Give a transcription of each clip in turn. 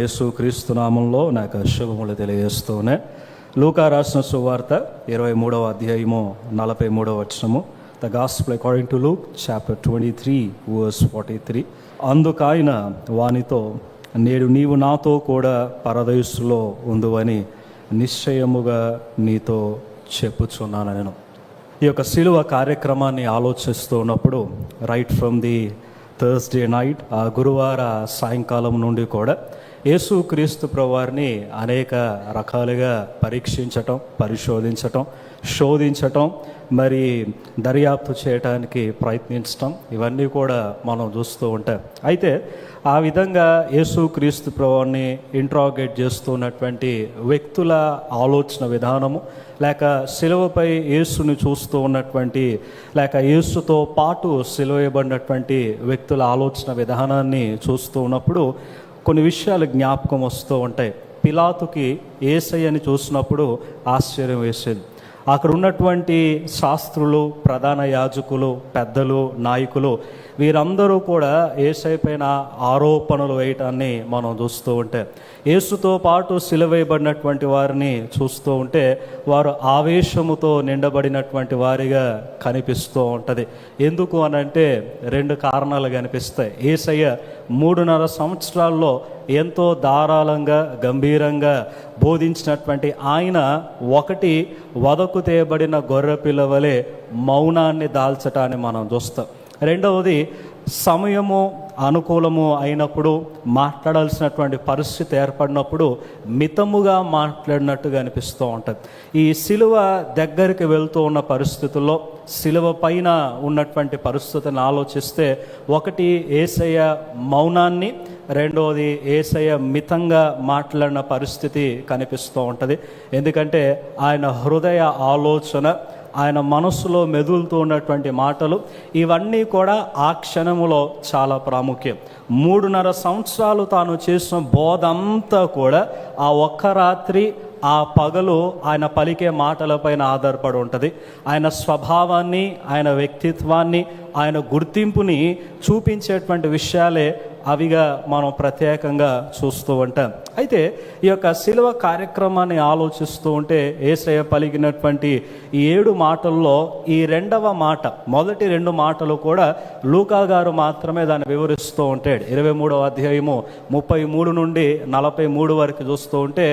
యేసు క్రీస్తు నామంలో నాకు శుభములు తెలియజేస్తూనే లూకా రాసిన సువార్త ఇరవై మూడవ అధ్యాయము నలభై మూడవ వచనము. The gospel according to Luke chapter twenty three verse forty three అందుకైన వానితో నేడు నీవు నాతో కూడా పరదయస్సులో ఉందువని నిశ్చయముగా నీతో చెప్పుచున్నాను నేను. ఈ యొక్క శిలువ కార్యక్రమాన్ని ఆలోచిస్తూ ఉన్నప్పుడు right from the Thursday night ఆ గురువార సాయంకాలం నుండి కూడా యేసుక్రీస్తు ప్రవారిని అనేక రకాలుగా పరీక్షించటం పరిశోధించటం శోధించటం మరి దర్యాప్తు చేయటానికి ప్రయత్నించటం ఇవన్నీ కూడా మనం చూస్తూ ఉంటాం. అయితే ఆ విధంగా యేసుక్రీస్తు ప్రవాన్ని ఇంట్రాగేట్ చేస్తున్నటువంటి వ్యక్తుల ఆలోచన విధానము లేక సిలువపై యేసుని చూస్తూ ఉన్నటువంటి లేక యేసుతో పాటు సిలువేయబడినటువంటి వ్యక్తుల ఆలోచన విధానాన్ని చూస్తూ ఉన్నప్పుడు కొన్ని విషయాలు జ్ఞాపకం వస్తూ ఉంటాయి. పిలాతుకి ఏసయ్యని చూసినప్పుడు ఆశ్చర్యం వేసేది. అక్కడ ఉన్నటువంటి శాస్త్రులు ప్రధాన యాజకులు పెద్దలు నాయకులు వీరందరూ కూడా ఏసై పైన ఆరోపణలు వేయటాన్ని మనం చూస్తూ ఉంటే యేసుతో పాటు సిలువేయబడినటువంటి వారిని చూస్తూ ఉంటే వారు ఆవేశముతో నిండబడినటువంటి వారిగా కనిపిస్తూ ఉంటుంది. ఎందుకు అని అంటే రెండు కారణాలు కనిపిస్తాయి. ఏసయ్య మూడున్నర సంవత్సరాల్లో ఎంతో ధారాళంగా గంభీరంగా బోధించినటువంటి ఆయన ఒకటి వదకు తేయబడిన గొర్రె పిల్లవలే మౌనాన్ని దాల్చటాన్ని మనం చూస్తాం. రెండవది సమయము అనుకూలము అయినప్పుడు మాట్లాడాల్సినటువంటి పరిస్థితి ఏర్పడినప్పుడు మితముగా మాట్లాడినట్టుగా అనిపిస్తూ ఉంటుంది. ఈ సిలువ దగ్గరికి వెళ్తూ ఉన్న పరిస్థితుల్లో సిలువ పైన ఉన్నటువంటి పరిస్థితిని ఆలోచిస్తే ఒకటి ఏసయ్య మౌనాన్ని రెండవది ఏసయ్య మితంగా మాట్లాడిన పరిస్థితి కనిపిస్తూ ఉంటుంది. ఎందుకంటే ఆయన హృదయ ఆలోచన ఆయన మనస్సులో మెదులుతూ ఉన్నటువంటి మాటలు ఇవన్నీ కూడా ఆ క్షణములో చాలా ప్రాముఖ్యం. మూడున్నర సంవత్సరాలు తాను చేసిన బోధ అంతా కూడా ఆ ఒక్క రాత్రి ఆ పగలు ఆయన పలికే మాటలపైన ఆధారపడి ఉంటుంది. ఆయన స్వభావాన్ని ఆయన వ్యక్తిత్వాన్ని ఆయన గుర్తింపుని చూపించేటువంటి విషయాలే అవిగా మనం ప్రత్యేకంగా చూస్తూ ఉంటాం. అయితే ఈ యొక్క శిలువ కార్యక్రమాన్ని ఆలోచిస్తూ ఉంటే ఏసయ పలికినటువంటి ఈ ఏడు మాటల్లో ఈ రెండవ మాట మొదటి రెండు మాటలు కూడా లూకా గారు మాత్రమే దాన్ని వివరిస్తూ ఉంటాడు ఇరవై మూడవ అధ్యాయము ముప్పై మూడు నుండి నలభై మూడు వరకు చూస్తూ ఉంటే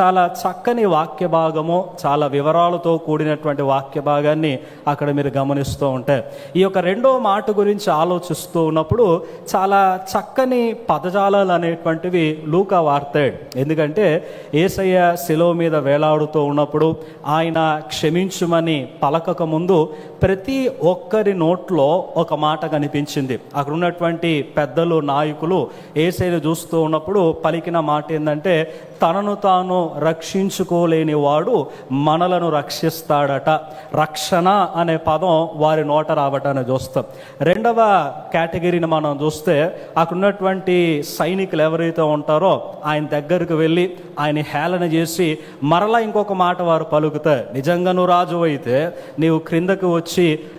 చాలా చక్కని వాక్య భాగము చాలా వివరాలతో కూడినటువంటి వాక్య భాగాన్ని అక్కడ మీరు గమనిస్తూ ఉంటే ఈ యొక్క రెండో మాట గురించి ఆలోచిస్తూ ఉన్నప్పుడు చాలా చక్క చక్కని పదజాలాలు అనేటువంటివి లూకా వార్తాడు. ఎందుకంటే ఏసయ్య శిలో మీద వేలాడుతూ ఉన్నప్పుడు ఆయన క్షమించుమని పలకక ముందు ప్రతి ఒక్కరి నోట్లో ఒక మాట కనిపించింది. అక్కడ ఉన్నటువంటి పెద్దలు నాయకులు ఏసైను చూస్తూ ఉన్నప్పుడు పలికిన మాట ఏంటంటే తనను తాను రక్షించుకోలేని వాడు మనలను రక్షిస్తాడట. రక్షణ అనే పదం వారి నోట రావటాన్ని చూస్తాం. రెండవ కేటగిరీని మనం చూస్తే అక్కడ ఉన్నటువంటి సైనికులు ఎవరైతే ఉంటారో ఆయన దగ్గరకు వెళ్ళి ఆయన హేళన చేసి మరలా ఇంకొక మాట వారు పలుకుతారు. నిజంగా నువ్వు రాజు అయితే నీవు క్రిందకు వచ్చి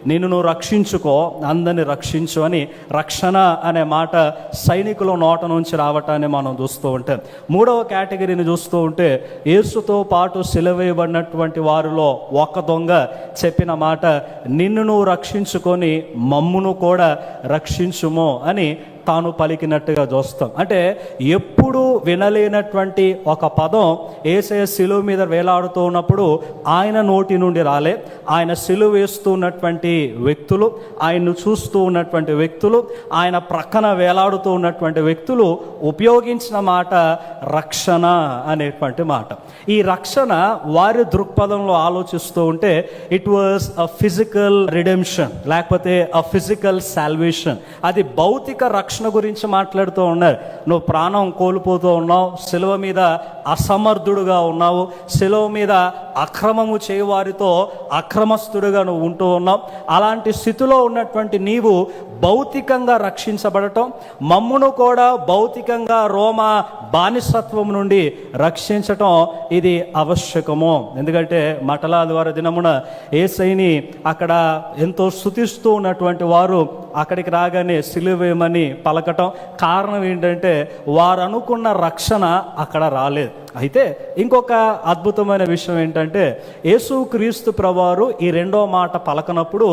నిన్ను నువ్వు రక్షించుకో అందరిని రక్షించు అని రక్షణ అనే మాట సైనికుల నోట నుంచి రావటాన్ని మనం చూస్తూ ఉంటాం మూడవ కేటగిరీని చూస్తూ ఉంటే యేసుతో పాటు సెలవేయబడినటువంటి వారిలో ఒక్క దొంగ చెప్పిన మాట నిన్ను నువ్వు రక్షించుకొని మమ్మును కూడా రక్షించుము అని తాను పలికినట్టుగా చూస్తాం. అంటే ఎప్పుడు వినలేనటువంటి ఒక పదం ఏసే శిలువ మీద వేలాడుతూ ఉన్నప్పుడు ఆయన నోటి నుండి రాలే. ఆయన శిలువ వేస్తూ ఉన్నటువంటి వ్యక్తులు ఆయన్ను చూస్తూ ఉన్నటువంటి వ్యక్తులు ఆయన ప్రక్కన వేలాడుతూ ఉన్నటువంటి వ్యక్తులు ఉపయోగించిన మాట రక్షణ అనేటువంటి మాట. ఈ రక్షణ వారి దృక్పథంలో ఆలోచిస్తూ ఉంటే it was a physical redemption లేకపోతే అ ఫిజికల్ సాల్వేషన్ అది భౌతిక రక్షణ గురించి మాట్లాడుతూ ఉన్నారు. నువ్వు ప్రాణం కోల్పోతూ ఉన్నావు. శిలువ మీద అసమర్థుడుగా ఉన్నావు. శిలువ మీద అక్రమము చేయవారితో అక్రమస్తుడుగా నువ్వు ఉంటూ ఉన్నావు. అలాంటి స్థితిలో ఉన్నటువంటి నీవు భౌతికంగా రక్షించబడటం మమ్మును కూడా భౌతికంగా రోమ బానిసత్వం నుండి రక్షించటం ఇది ఆవశ్యకము. ఎందుకంటే మటలాదివార దినమున ఏసైని అక్కడ ఎంతో స్థుతిస్తూ ఉన్నటువంటి వారు అక్కడికి రాగానే సిలువేయమని పలకటం కారణం ఏంటంటే వారు అనుకున్న రక్షణ అక్కడ రాలేదు. అయితే ఇంకొక అద్భుతమైన విషయం ఏంటంటే యేసుక్రీస్తు ప్రవారు ఈ రెండో మాట పలకనప్పుడు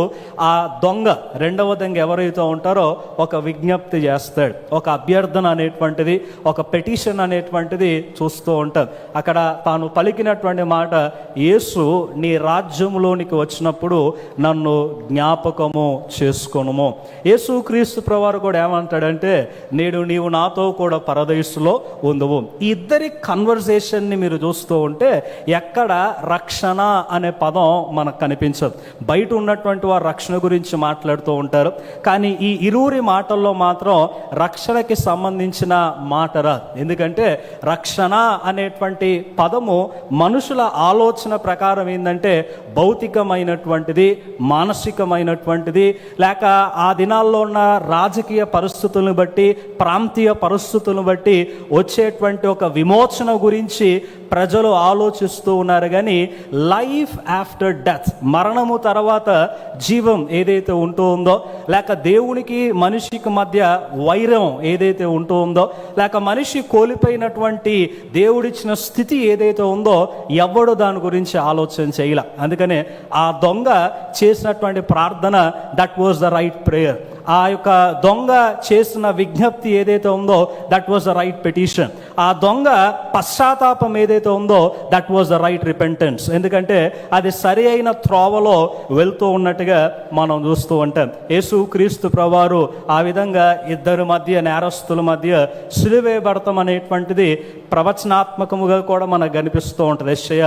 ఆ దొంగ రెండవ దొంగ ఎవరైతే ఉంటారో ఒక విజ్ఞప్తి చేస్తాడు. ఒక అభ్యర్థన అనేటువంటిది ఒక పెటిషన్ అనేటువంటిది చూస్తూ ఉంటాడు అక్కడ తాను పలికినటువంటి మాట యేసు నీ రాజ్యంలోనికి వచ్చినప్పుడు నన్ను జ్ఞాపకము చేసుకొనుము. యేసుక్రీస్తు ప్రవారు కూడా ఏమంటాడంటే నేడు నీవు నాతో కూడా పరదయస్సులో ఉందవు. ఇద్దరి ఇద్దరి కన్వర్జేషన్ని మీరు చూస్తూ ఉంటే ఎక్కడ రక్షణ అనే పదం మనకు కనిపించదు. బయట ఉన్నటువంటి వారు రక్షణ గురించి మాట్లాడుతూ ఉంటారు. కానీ ఈ ఇరువురి మాటల్లో మాత్రం రక్షణకి సంబంధించిన మాట రాదు. ఎందుకంటే రక్షణ అనేటువంటి పదము మనుషుల ఆలోచన ప్రకారం ఏంటంటే భౌతికమైనటువంటిది మానసికమైనటువంటిది లేక ఆ దినాల్లో ఉన్న రాజకీయ పరిస్థితులను బట్టి ప్రాంతీయ పరిస్థితులను బట్టి వచ్చేటువంటి ఒక విమోచన గురించి గురించి ప్రజలు ఆలోచిస్తూ ఉన్నారు కానీ లైఫ్ ఆఫ్టర్ డెత్ మరణము తర్వాత జీవం ఏదైతే ఉంటూ ఉందో లేక దేవునికి మనిషికి మధ్య వైరం ఏదైతే ఉంటూ ఉందో లేక మనిషి కోల్పోయినటువంటి దేవుడిచ్చిన స్థితి ఏదైతే ఉందో ఎవడు దాని గురించి ఆలోచన చేయాల. అందుకనే ఆ దొంగ చేసినటువంటి ప్రార్థన that was the right prayer ఆ యొక్క దొంగ చేసిన విజ్ఞప్తి ఏదైతే ఉందో that was the right petition ఆ దొంగ పశ్చాత్తాపం ఏదైతే ఉందో that was the right repentance ఎందుకంటే అది సరి అయిన త్రోవలో వెళ్తూ ఉన్నట్టుగా మనం చూస్తూ ఉంటాం. యేసు క్రీస్తు ప్రవారు ఆ విధంగా ఇద్దరి మధ్య నేరస్తుల మధ్య సిలువేయబడతాం అనేటువంటిది ప్రవచనాత్మకముగా కూడా మనకు కనిపిస్తూ ఉంటుంది. ఎస్ఐ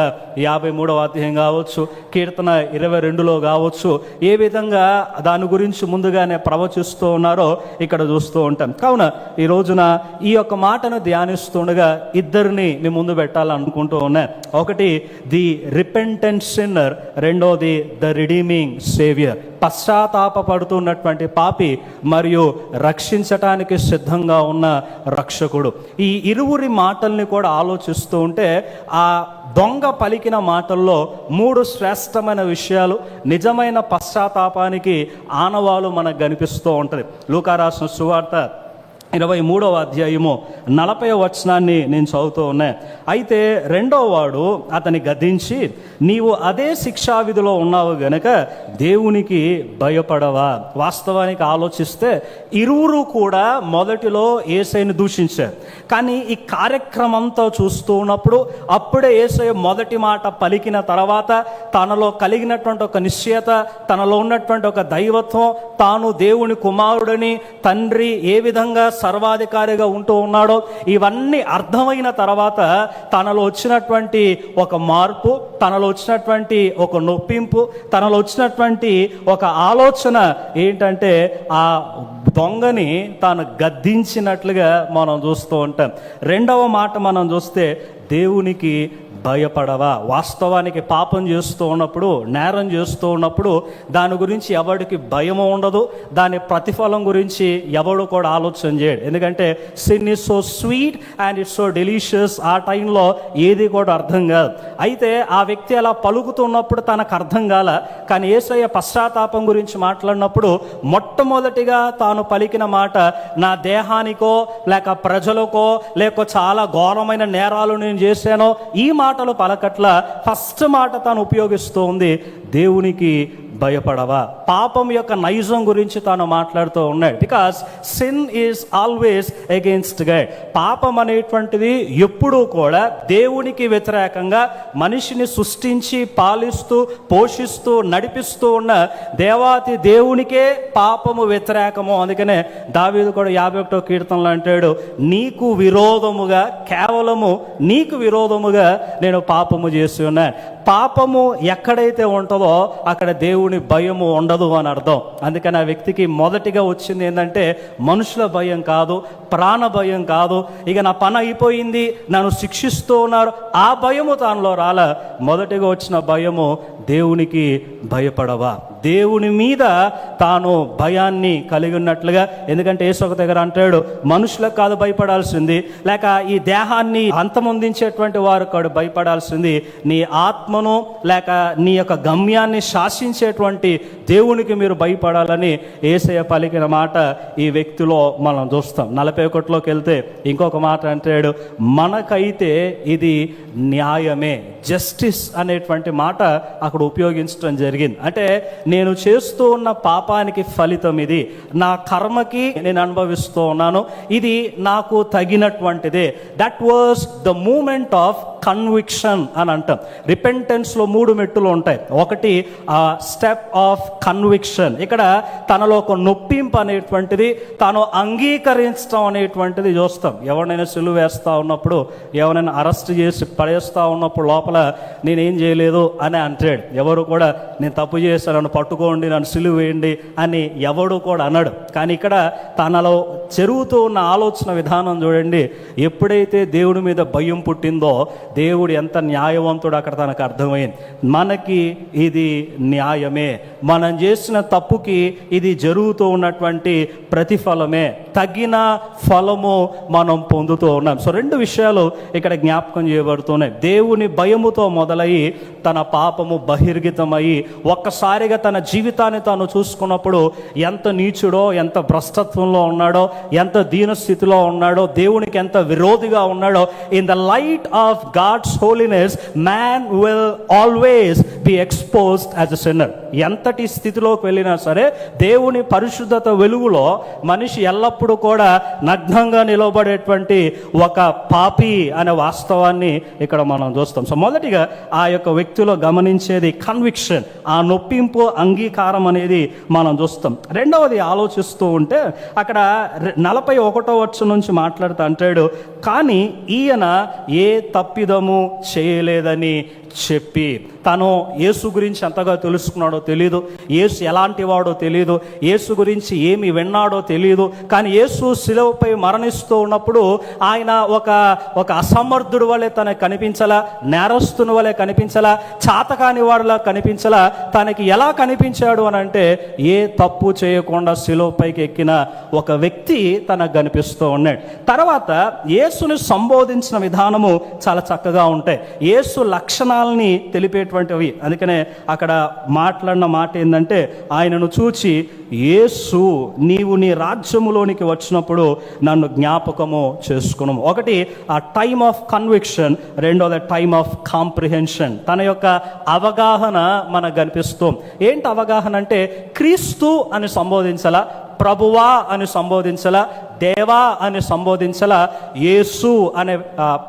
యాభై మూడవ అధ్యాయం కావచ్చు కీర్తన ఇరవై రెండులో కావచ్చు ఏ విధంగా దాని గురించి ముందుగానే ప్రవచిస్తూ ఉన్నారో ఇక్కడ చూస్తూ ఉంటాం. కావున ఈ రోజున ఈ యొక్క మాటను ధ్యానిస్తుండగా ఇద్దరిని మీ ముందు అందుకుంటూ ఉన్నా ఒకటి ది రిపెంటెంట్ సిన్నర్. రెండోది ద రిడీమింగ్ సేవియర్. పశ్చాత్తాపడుతున్నటువంటి పాపి మరియు రక్షించటానికి సిద్ధంగా ఉన్న రక్షకుడు. ఈ ఇరువురి మాటల్ని కూడా ఆలోచిస్తూ ఉంటే ఆ దొంగ పలికిన మాటల్లో మూడు శ్రేష్టమైన విషయాలు నిజమైన పశ్చాత్తాపానికి ఆనవాలు మనకు కనిపిస్తూ ఉంటుంది. లూకారాసిన సువార్త ఇరవై మూడవ అధ్యాయము నలభై వచనాన్ని నేను చదువుతూ ఉన్నా. అయితే రెండో వాడు అతని గద్దించి నీవు అదే శిక్షా విధిలో ఉన్నావు గనక దేవునికి భయపడవా? వాస్తవానికి ఆలోచిస్తే ఇరువురు కూడా మొదటిలో ఏసైని దూషించారు. కానీ ఈ కార్యక్రమంతో చూస్తూ ఉన్నప్పుడు అప్పుడే ఏసై మొదటి మాట పలికిన తర్వాత తనలో కలిగినటువంటి ఒక నిశ్చయత తనలో ఉన్నటువంటి ఒక దైవత్వం తాను దేవుని కుమారుడని తండ్రి ఏ విధంగా సర్వాధికారిగా ఉంటూ ఉన్నాడో ఇవన్నీ అర్థమైన తర్వాత తనలో వచ్చినటువంటి ఒక మార్పు తనలో వచ్చినటువంటి ఒక నొప్పింపు తనలో వచ్చినటువంటి ఒక ఆలోచన ఏంటంటే ఆ దొంగని తాను గద్దించినట్లుగా మనం చూస్తూ ఉంటాం. రెండవ మాట మనం చూస్తే దేవునికి భయపడవా? వాస్తవానికి పాపం చేస్తూ ఉన్నప్పుడు నేరం చేస్తూ ఉన్నప్పుడు దాని గురించి ఎవరికి భయం ఉండదు. దాని ప్రతిఫలం గురించి ఎవడు కూడా ఆలోచన చేయడు. ఎందుకంటే sin is so sweet and it's so delicious ఆ టైంలో ఏది కూడా అర్థం కాదు. అయితే ఆ వ్యక్తి అలా పలుకుతున్నప్పుడు తనకు అర్థం కాల. కానీ ఏసయ్య పశ్చాత్తాపం గురించి మాట్లాడినప్పుడు మొట్టమొదటిగా తాను పలికిన మాట నా దేహానికో లేక ప్రజలకో లేక చాలా ఘోరమైన నేరాలు నేను చేశానో ఈ మాట మాటలు పలకట్ల ఫస్ట్ మాట తాను ఉపయోగిస్తోంది దేవునికి భయపడవా? పాపం యొక్క నైజం గురించి తాను మాట్లాడుతూ ఉన్నాడు. Because sin is always against God పాపం అనేటువంటిది ఎప్పుడూ కూడా దేవునికి వ్యతిరేకంగా మనిషిని సృష్టించి పాలిస్తూ పోషిస్తూ నడిపిస్తూ ఉన్న దేవాతి దేవునికే పాపము వ్యతిరేకము. అందుకనే దావీదు కూడా యాభై ఒకటో కీర్తనలు అంటాడు నీకు విరోధముగా కేవలము నీకు విరోధముగా నేను పాపము చేసి ఉన్నాను. పాపము ఎక్కడైతే ఉంటుందో అక్కడ దేవుని భయము ఉండదు అని అర్థం. అందుకని ఆ వ్యక్తికి మొదటిగా వచ్చింది ఏంటంటే మనుషుల భయం కాదు ప్రాణ భయం కాదు. ఇక నా పని అయిపోయింది. నన్ను శిక్షిస్తూ ఉన్నారు. ఆ భయము తానులో రాల. మొదటిగా వచ్చిన భయము దేవునికి భయపడవా? దేవుని మీద తాను భయాన్ని కలిగి ఉన్నట్లుగా ఎందుకంటే యేసు ఒక దగ్గర అంటాడు మనుషులకు కాదు భయపడాల్సింది. లేక ఈ దేహాన్ని అంతమొందించేటువంటి వారు కాదు భయపడాల్సింది. నీ ఆత్మను లేక నీ యొక్క గమ్యాన్ని శాసించేటువంటి దేవునికి మీరు భయపడాలని ఏసయ్య పలికిన మాట ఈ వ్యక్తిలో మనం చూస్తాం. నలభై ఒకటిలోకి వెళ్తే ఇంకొక మాట అంటాడు మనకైతే ఇది న్యాయమే. జస్టిస్ అనేటువంటి మాట అక్కడ ఉపయోగించడం జరిగింది. అంటే నేను చేస్తూ ఉన్న పాపానికి ఫలితం ఇది. నా కర్మకి నేను అనుభవిస్తూ ఉన్నాను. ఇది నాకు తగినటువంటిదే. That was the moment of conviction అని అంటాం. రిపెంటెన్స్లో మూడు మెట్టులు ఉంటాయి. ఒకటి స్టెప్ ఆఫ్ కన్విక్షన్ ఇక్కడ తనలో ఒక నొప్పింపు అనేటువంటిది తాను అంగీకరించడం అనేటువంటిది చూస్తాం. ఎవరినైనా సిలువ వేస్తూ ఉన్నప్పుడు ఎవరైనా అరెస్ట్ చేసి పడేస్తూ ఉన్నప్పుడు లోపల నేనేం చేయలేదు అని అంటాడు. ఎవరు కూడా నేను తప్పు చేశాను నన్ను పట్టుకోండి నన్ను సిలువ వేయండి అని ఎవడు కూడా అన్నాడు కానీ ఇక్కడ తనలో చెరుగుతూ ఉన్న ఆలోచన విధానం చూడండి. ఎప్పుడైతే దేవుడి మీద భయం పుట్టిందో దేవుడు ఎంత న్యాయవంతుడు అక్కడ తనకు అర్థమైంది. మనకి ఇది న్యాయమే. మనం చేసిన తప్పుకి ఇది జరుగుతూ ఉన్నటువంటి ప్రతిఫలమే. తగిన ఫలము మనం పొందుతూ ఉన్నాం. సో రెండు విషయాలు ఇక్కడ జ్ఞాపకం చేయబడుతున్నాయి. దేవుని భయం భయముతో మొదలయ్యి తన పాపము బహిర్గతమయ్యి ఒక్కసారిగా తన జీవితాన్ని తాను చూసుకున్నప్పుడు ఎంత నీచుడో ఎంత భ్రష్టత్వంలో ఉన్నాడో ఎంత దీనస్థితిలో ఉన్నాడో దేవునికి ఎంత విరోధిగా ఉన్నాడో in the light of God's holiness man will always be exposed as a sinner ఎంతటి స్థితిలోకి వెళ్ళినా సరే దేవుని పరిశుద్ధత వెలుగులో మనిషి ఎల్లప్పుడూ కూడా నగ్నంగా నిలబడేటువంటి ఒక పాపి అనే వాస్తవాన్ని ఇక్కడ మనం చూస్తాం. సో మొదటిగా ఆ యొక్క వ్యక్తిలో గమనించేది కన్విక్షన్ ఆ నొప్పింపు అంగీకారం అనేది మనం చూస్తాం. రెండవది ఆలోచిస్తూ ఉంటే అక్కడ నలభై ఒకటో వచ్చు నుంచి మాట్లాడుతూ అంటాడు కానీ ఈయన ఏ తప్పిదము చేయలేదని చెప్పి తను యేసు గురించి ఎంతగా తెలుసుకున్నాడో తెలియదు యేసు ఎలాంటి వాడో తెలియదు యేసు గురించి ఏమి విన్నాడో తెలియదు కానీ యేసు శిలువపై మరణిస్తూ ఉన్నప్పుడు ఆయన ఒక ఒక అసమర్థుడు వలె తనకు కనిపించలా నేరస్తుని వలె కనిపించలా చాతకాని వాడిలా కనిపించలా తనకి ఎలా కనిపించాడు అని అంటే ఏ తప్పు చేయకుండా శిలువపైకి ఎక్కిన ఒక వ్యక్తి తనకు కనిపిస్తూ ఉన్నాడు. తర్వాత యేసుని సంబోధించిన విధానము చాలా చక్కగా ఉంటాయి. యేసు విషయాలని తెలిపేటువంటివి. అందుకనే అక్కడ మాట్లాడిన మాట ఏంటంటే ఆయనను చూచి యేసు నీవు నీ రాజ్యములోనికి వచ్చినప్పుడు నన్ను జ్ఞాపకము చేసుకును ఒకటి ఆ టైమ్ ఆఫ్ కన్విక్షన్. రెండోది టైమ్ ఆఫ్ కాంప్రిహెన్షన్. తన యొక్క అవగాహన మనకు కనిపిస్తుంది ఏంటి అవగాహన అంటే క్రీస్తు అని సంబోధించాలా ప్రభువా అని సంబోధించాల దేవా అని సంబోధించలా యేసు అనే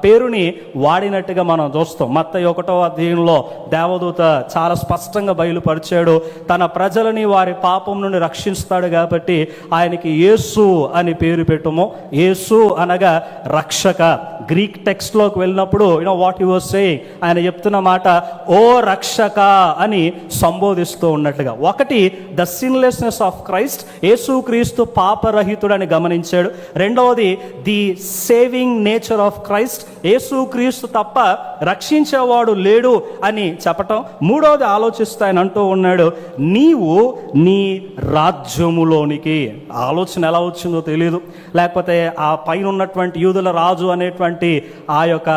పేరుని వాడినట్టుగా మనం చూస్తాం. మత్త ఒకటో అధ్యాయంలో దేవదూత చాలా స్పష్టంగా బయలుపరిచాడు. తన ప్రజలని వారి పాపం నుండి రక్షిస్తాడు కాబట్టి ఆయనకి యేసు అని పేరు పెట్టుము. యేసు అనగా రక్షక. గ్రీక్ టెక్స్ట్లోకి వెళ్ళినప్పుడు you know what you were saying ఆయన చెప్తున్న మాట ఓ రక్షక అని సంబోధిస్తూ ఉన్నట్లుగా ఒకటి the sinlessness of Christ Yesu Kristu పాపరహితుడని గమనించాడు. రెండవది the saving nature of Christ Yesu Kristu తప్ప రక్షించేవాడు లేడు అని చెప్పటం. మూడవది ఆలోచిస్తూ ఆయన అంటూ ఉన్నాడు నీవు నీ రాజ్యములోనికి ఆలోచన ఎలా వచ్చిందో తెలియదు లేకపోతే ఆ పైన ఉన్నటువంటి యూదుల రాజు అనేటువంటి ఆ యొక్క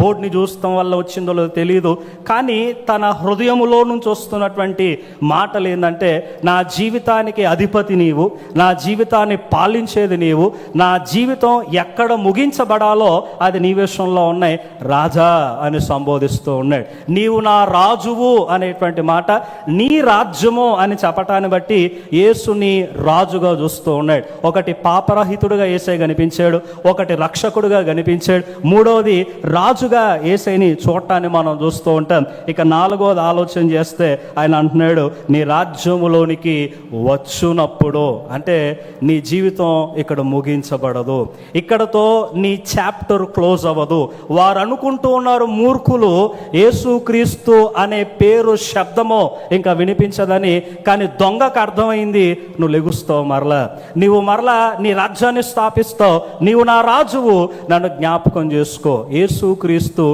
బోర్డుని చూస్తాం వల్ల వచ్చిందో లేదో తెలియదు కానీ తన హృదయములో నుంచి వస్తున్నటువంటి మాటలు ఏంటంటే నా జీవితానికి అధిపతి నీవు నా జీవితాన్ని పాలించేది నీవు నా జీవితం ఎక్కడ ముగించబడాలో అది నీ విషయంలో ఉన్నాయి. రాజా అని సంబోధిస్తూ ఉన్నాడు. నీవు నా రాజువు అనేటువంటి మాట నీ రాజ్యము అని చెప్పటాన్ని బట్టి యేసుని రాజుగా చూస్తూ ఉన్నాడు. ఒకటి పాపరహితుడుగా ఏసై కనిపించాడు ఒకటి రక్షకుడుగా కనిపించాడు మూడవది రాజుగా ఏసైని చూడటాన్ని మనం చూస్తూ ఉంటాం. ఇక నాలుగోది ఆలోచన చేస్తే ఆయన అంటున్నాడు నీ రాజ్యములోనికి వచ్చునప్పుడు అంటే నీ జీవితం ఇక్కడ ముగించబడదు. ఇక్కడతో నీ చాప్టర్ క్లోజ్ అవ్వదు. వారు అనుకుంటూ ఉన్నారు మూర్ఖులు యేసుక్రీస్తు అనే పేరు శబ్దమో ఇంకా వినిపించదని కానీ దొంగకు అర్థమైంది నువ్వు లెగుస్తావు మరలా. నీవు మరలా నీ రాజ్యాన్ని స్థాపిస్తావు. నీవు నా రాజువు. నన్ను జ్ఞాపకం చేసుకో. యేసుక్రీస్తు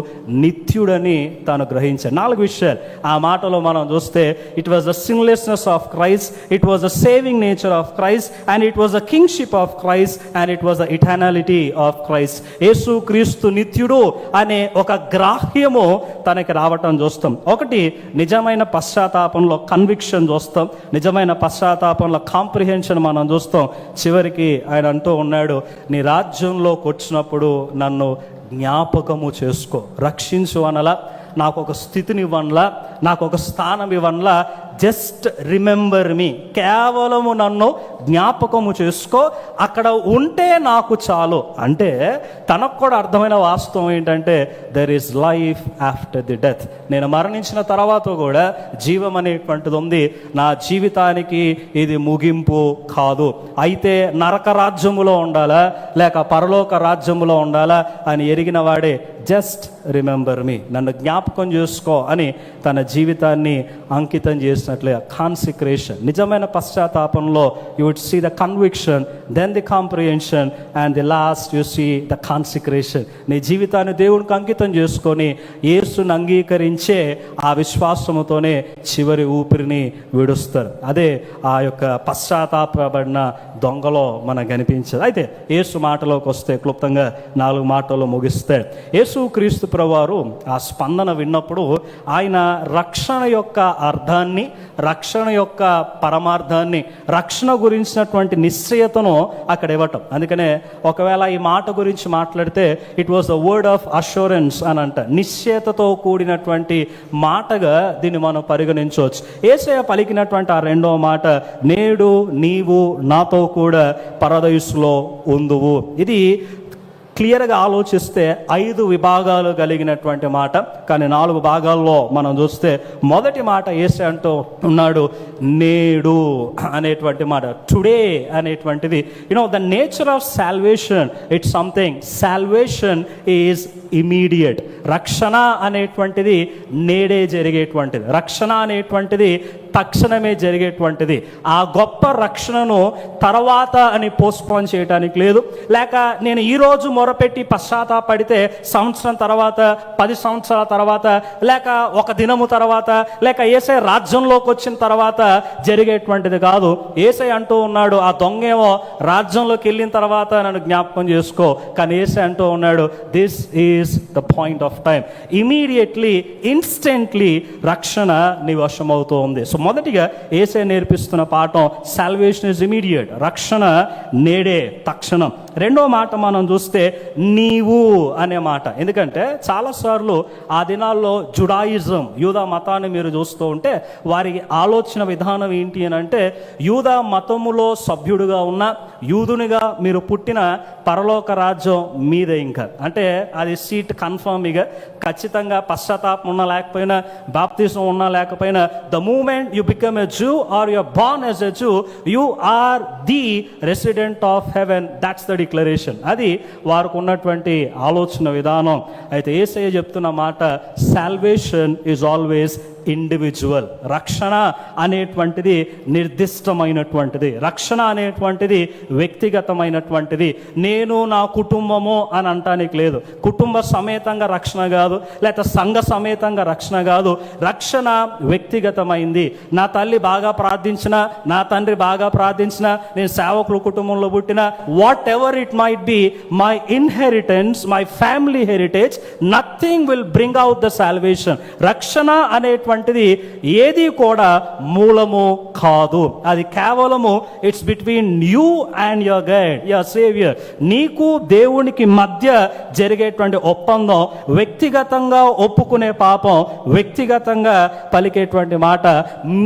నిత్యుడని తాను గ్రహించాడు నాలుగు విషయాలు. ఆ మాటలో మనం చూస్తే it was the sinlessness of Christ it was the saving nature of Christ and it was the kingship of Christ and it was the eternality of Christ Yesu Kristu నిత్యుడు అనే ఒక గ్రాహ్యము తనకి రావటం చూస్తాం. ఒకటి నిజమైన పశ్చాత్తాపంలో కన్విక్షన్ చూస్తాం. నిజమైన పశ్చాత్తాపంలో కాంప్రిహెన్షన్ మనం చూస్తాం. చివరికి ఆయన అంటూ ఉన్నాడు నీ రాజ్యంలోకి వచ్చినప్పుడు నన్ను జ్ఞాపకము చేసుకో. రక్షించు అనలా నాకు ఒక స్థితిని ఇవ్వనలా నాకు ఒక స్థానం ఇవ్వనలా జస్ట్ రిమెంబర్ మీ. కేవలము నన్ను జ్ఞాపకము చేసుకో. అక్కడ ఉంటే నాకు చాలు. అంటే తనకు కూడా అర్థమైన వాస్తవం ఏంటంటే there is life after the death నేను మరణించిన తర్వాత కూడా జీవం అనేటువంటిది ఉంది. నా జీవితానికి ఇది ముగింపు కాదు. అయితే నరక రాజ్యములో ఉండాలా? లేక పరలోక రాజ్యములో ఉండాలా? అని ఎరిగిన వాడే జస్ట్ రిమెంబర్ మీ. నన్ను జ్ఞాపకం చేసుకో అని తన జీవితాన్ని అంకితం చేసినట్లే కాన్సిక్రేషన్ నిజమైన పశ్చాత్తాపంలో you would see the conviction then the comprehension and the last you see the consecration నీ జీవితాన్ని దేవునికి అంకితం చేసుకొని యేసును అంగీకరించే ఆ విశ్వాసముతోనే చివరి ఊపిరిని విడుస్తారు. అదే ఆ యొక్క పశ్చాత్తాపబడిన దొంగలో మనకు కనిపించదు. అయితే యేసు మాటలోకి వస్తే క్లుప్తంగా నాలుగు మాటలు ముగిస్తే యేసు క్రీస్తు ప్రవారు ఆ స్పందన విన్నప్పుడు ఆయన రక్షణ యొక్క అర్థాన్ని రక్షణ యొక్క పరమార్థాన్ని రక్షణ గురించినటువంటి నిశ్చయతను అక్కడ ఇవ్వటం. అందుకనే ఒకవేళ ఈ మాట గురించి మాట్లాడితే it was the word of assurance అని అంట. నిశ్చయతతో కూడినటువంటి మాటగా దీన్ని మనం పరిగణించవచ్చు. ఏసయ పలికినటువంటి ఆ రెండవ మాట నేడు నీవు నాతో కూడా పరదయుస్సులో ఉందువు. ఇది క్లియర్గా ఆలోచిస్తే ఐదు విభాగాలు కలిగినటువంటి మాట. కానీ నాలుగు భాగాల్లో మనం చూస్తే మొదటి మాట ఏసే అంటూ ఉన్నాడు నేడు అనేటువంటి మాట. టుడే అనేటువంటిది. You know the nature of salvation it's something salvation is immediate రక్షణ అనేటువంటిది నేడే జరిగేటువంటిది. రక్షణ అనేటువంటిది తక్షణమే జరిగేటువంటిది. ఆ గొప్ప రక్షణను తర్వాత అని పోస్ట్పోన్ చేయడానికి లేదు. లేక నేను ఈరోజు మొరపెట్టి పశ్చాత్తాపడితే సంవత్సరం తర్వాత పది సంవత్సరాల తర్వాత లేక ఒక దినము తర్వాత లేక ఏసై రాజ్యంలోకి వచ్చిన తర్వాత జరిగేటువంటిది కాదు. ఏసై అంటూ ఉన్నాడు ఆ దొంగేమో రాజ్యంలోకి వెళ్ళిన తర్వాత నన్ను జ్ఞాపకం చేసుకో. కానీ ఏసై అంటూ ఉన్నాడు this is the point of time immediately instantly రక్షణ నీ వశమవుతూ ఉంది సో మొదటిగా ఏసే నేర్పిస్తున్న పాఠం సాల్వేషన్ ఇస్ ఇమీడియట్ రక్షణ నేడే తక్షణం. రెండో మాట మనం చూస్తే నీవు అనే మాట. ఎందుకంటే చాలాసార్లు ఆ దినాల్లో జుడాయిజం యూదా మతాన్ని మీరు చూస్తూ ఉంటే వారి ఆలోచన విధానం ఏంటి అని అంటే యూదా మతములో సభ్యుడుగా ఉన్న యూదునిగా మీరు పుట్టిన పరలోక రాజ్యం మీదే ఇంకా. అంటే అది సీట్ కన్ఫర్మ్ ఇక. ఖచ్చితంగా పశ్చాత్తాపం ఉన్నా లేకపోయినా బాప్తిజం ఉన్నా లేకపోయినా the moment you become a Jew or your born as a Jew you are the resident of heaven. That's the declaration అది వారికి ఉన్నటువంటి ఆలోచన విధానం. అయితే ఏసయ్య చెప్తున్న మాట సాల్వేషన్ ఈజ్ ఆల్వేస్ ఇండివిజువల్ రక్షణ అనేటువంటిది నిర్దిష్టమైనటువంటిది. రక్షణ అనేటువంటిది వ్యక్తిగతమైనటువంటిది. నేను నా కుటుంబము అని అంటానికి లేదు. కుటుంబ సమేతంగా రక్షణ కాదు లేకపోతే సంఘ సమేతంగా రక్షణ కాదు. రక్షణ వ్యక్తిగతమైంది. నా తల్లి బాగా ప్రార్థించిన నా తండ్రి బాగా ప్రార్థించిన నేను సేవకుల కుటుంబంలో పుట్టిన whatever it might be my inheritance my family heritage nothing will bring out the salvation రక్షణ అనేటువంటి అనేటువంటిది ఏది కూడా మూలము కాదు. అది కేవలము it's between you and your God your saviour నీకు దేవునికి మధ్య జరిగేటువంటి ఒప్పందం వ్యక్తిగతంగా ఒప్పుకునే పాపం వ్యక్తిగతంగా పలికేటువంటి మాట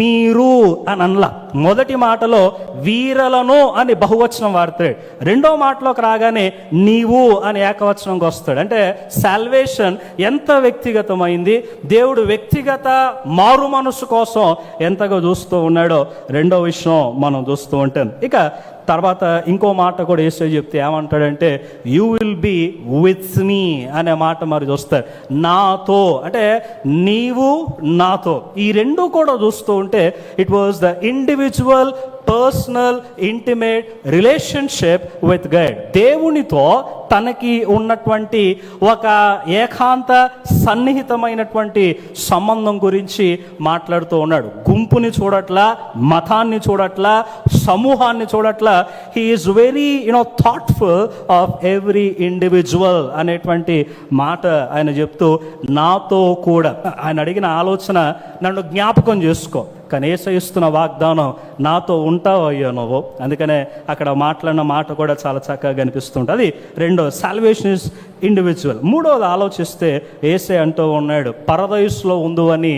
మీరు అని అనలా. మొదటి మాటలో వీరలను అని బహువచనం వాడతాడు. రెండో మాటలోకి రాగానే నీవు అని ఏకవచనంగా వస్తాడు. అంటే సాల్వేషన్ ఎంత వ్యక్తిగతమైంది దేవుడు వ్యక్తిగత మారు మనసు కోసం ఎంతగా చూస్తూ ఉన్నాడో రెండో విషయం మనం చూస్తూ ఉంటాం. ఇక తర్వాత ఇంకో మాట కూడా వేసే చెప్తే ఏమంటాడంటే you will be with me అనే మాట మరి చూస్తారు. నాతో అంటే నీవు నాతో ఈ రెండు కూడా చూస్తూ ఉంటే it was the individual personal intimate relationship with God దేవునితో తనకి ఉన్నటువంటి ఒక ఏకాంత సన్నిహితమైనటువంటి సంబంధం గురించి మాట్లాడుతూ ఉన్నాడు. గుంపుని చూడట్లా మతాన్ని చూడట్లా సమూహాన్ని చూడట్లా he is very you know thoughtful of every individual అనేటువంటి మాట ఆయన చెప్తూ నాతో కూడా. ఆయన అడిగిన ఆలోచన నన్ను జ్ఞాపకం చేసుకో. కానీ ఏసయిస్తున్న వాగ్దానం నాతో ఉంటావు అయ్యో నువ్వు అందుకనే అక్కడ మాట్లాడిన మాట కూడా చాలా చక్కగా కనిపిస్తుంటుంది. అది రెండో సాల్వేషన్ ఇస్ ఇండివిజువల్ మూడవది ఆలోచిస్తే ఏసే అంటూ ఉన్నాడు పరదయస్సులో ఉందో అని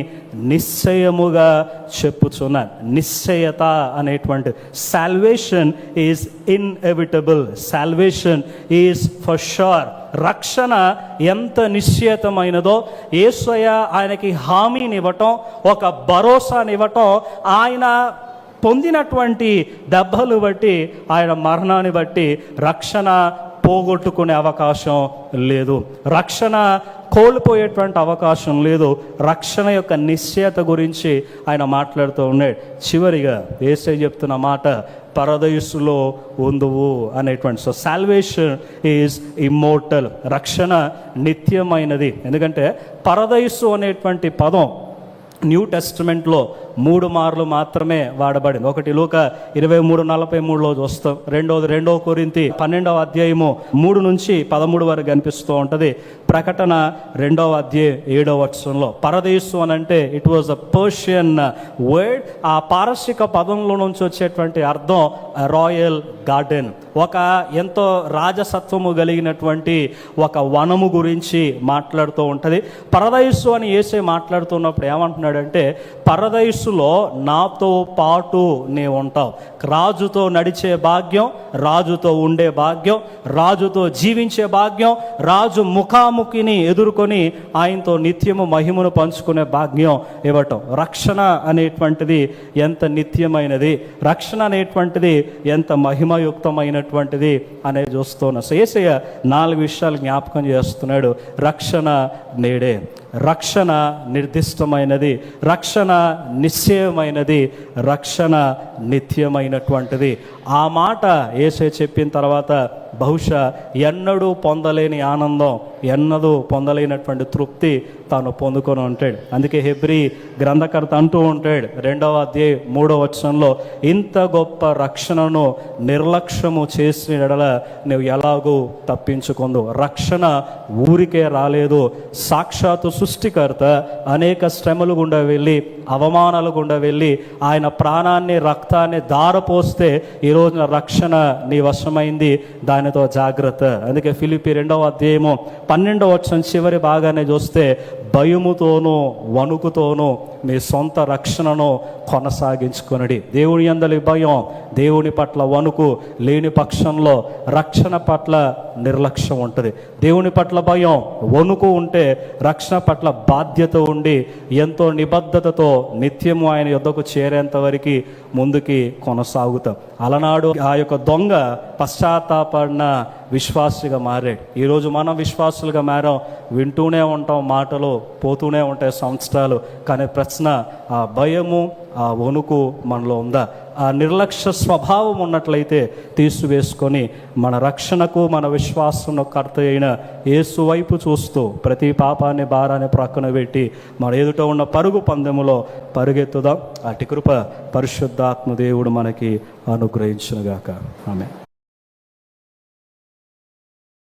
నిశ్చయముగా చెప్పుచున్నాను. నిశ్చయత అనేటువంటి salvation is inevitable salvation is for sure రక్షణ ఎంత నిశ్చయతమైనదో ఏసయ ఆయనకి హామీనివ్వటం ఒక భరోసానివ్వటం ఆయన పొందినటువంటి దెబ్బలు బట్టి ఆయన మరణాన్ని బట్టి రక్షణ పోగొట్టుకునే అవకాశం లేదు. రక్షణ కోల్పోయేటువంటి అవకాశం లేదు. రక్షణ యొక్క నిశ్చయత గురించి ఆయన మాట్లాడుతూ ఉన్నాడు. చివరిగా ఏసై చెప్తున్న మాట పరదయస్సులో ఉందువు అనేటువంటి. సో సాల్వేషన్ ఈజ్ ఇమ్మోర్టల్ రక్షణ నిత్యమైనది. ఎందుకంటే పరదయస్సు అనేటువంటి పదం న్యూ టెస్ట్మెంట్లో మూడు మార్లు మాత్రమే వాడబడింది. ఒకటి లోక ఇరవై మూడు నలభై మూడులో చూస్తాం. రెండోది రెండో కొరింతి పన్నెండవ అధ్యాయము మూడు నుంచి పదమూడు వరకు కనిపిస్తూ ఉంటుంది. ప్రకటన రెండవ అధ్యాయం ఏడవ వర్షంలో పరదేశం అని అంటే it was a Persian word ఆ పారసిక పదంలో నుంచి వచ్చేటువంటి అర్థం రాయల్ గార్డెన్. ఒక ఎంతో రాజసత్వము కలిగినటువంటి ఒక వనము గురించి మాట్లాడుతూ ఉంటుంది. పరదయస్సు అని ఏసే మాట్లాడుతున్నప్పుడు ఏమంటున్నాడంటే పరదయస్సులో నాతో పాటు నీ ఉంటావు. రాజుతో నడిచే భాగ్యం రాజుతో ఉండే భాగ్యం రాజుతో జీవించే భాగ్యం రాజు ముఖాముఖిని ఎదుర్కొని ఆయనతో నిత్యము మహిమను పంచుకునే భాగ్యం ఇవ్వటం. రక్షణ అనేటువంటిది ఎంత నిత్యమైనది రక్షణ అనేటువంటిది ఎంత మహిమ మహిమయుక్తమైనటువంటిది అనేది చూస్తున్నాం సో ఏసయ్య నాలుగు విషయాలు జ్ఞాపకం చేస్తున్నాడు. రక్షణ నేడే. రక్షణ నిర్దిష్టమైనది రక్షణ నిశ్చయమైనది రక్షణ నిత్యమైనటువంటిది. ఆ మాట ఏసే చెప్పిన తర్వాత బహుశా ఎన్నడూ పొందలేని ఆనందం ఎన్నడూ పొందలేనటువంటి తృప్తి తాను పొందుకొని ఉంటాడు. అందుకే హెబ్రి గ్రంథకర్త అంటూ ఉంటాడు రెండవ అధ్యాయ మూడవ వచనంలో ఇంత గొప్ప రక్షణను నిర్లక్ష్యము చేసిన ఎడల నువ్వు ఎలాగూ తప్పించుకుందు రక్షణ ఊరికే రాలేదు సాక్షాత్తు సృష్టికర్త అనేక శ్రమలు గుండా వెళ్ళి అవమానాలు గుండా వెళ్ళి ఆయన ప్రాణాన్ని రక్తాన్ని దారపోస్తే ఈ రోజున రక్షణ నీ వశమైంది. దానితో జాగ్రత్త. అందుకే ఫిలిపి రెండవ అధ్యాయము పన్నెండవ వచ్చిన చివరి భాగాన్ని చూస్తే భయముతోనూ వణుకుతోనూ మీ సొంత రక్షణను కొనసాగించుకొనడి. దేవుని అందలి భయం దేవుని పట్ల వణుకు లేని పక్షంలో రక్షణ పట్ల నిర్లక్ష్యం ఉంటుంది. దేవుని పట్ల భయం వణుకు ఉంటే రక్షణ పట్ల బాధ్యత ఉండి ఎంతో నిబద్ధతతో నిత్యము ఆయన యుద్ధకు చేరేంత వరకు ముందుకి కొనసాగుతాం. అలనాడు ఆ యొక్క దొంగ పశ్చాత్తాపడిన విశ్వాసిగా మారాడు. ఈరోజు మనం విశ్వాసులుగా మారాం వింటూనే ఉంటాం మాటలు పోతూనే ఉంటాయి సంవత్సరాలు. కానీ ప్రశ్న ఆ భయము ఆ వణుకు మనలో ఉందా? ఆ నిర్లక్ష్య స్వభావం ఉన్నట్లయితే తీసివేసుకొని మన రక్షణకు మన విశ్వాసం కర్త అయిన యేసు వైపు చూస్తూ ప్రతి పాపాన్ని భారాన్ని ప్రక్కన పెట్టి మన ఎదుట ఉన్న పరుగు పందెములో పరుగెత్తుదాం. అటు కృప పరిశుద్ధాత్మ దేవుడు మనకి అనుగ్రహించునుగాక. ఆమె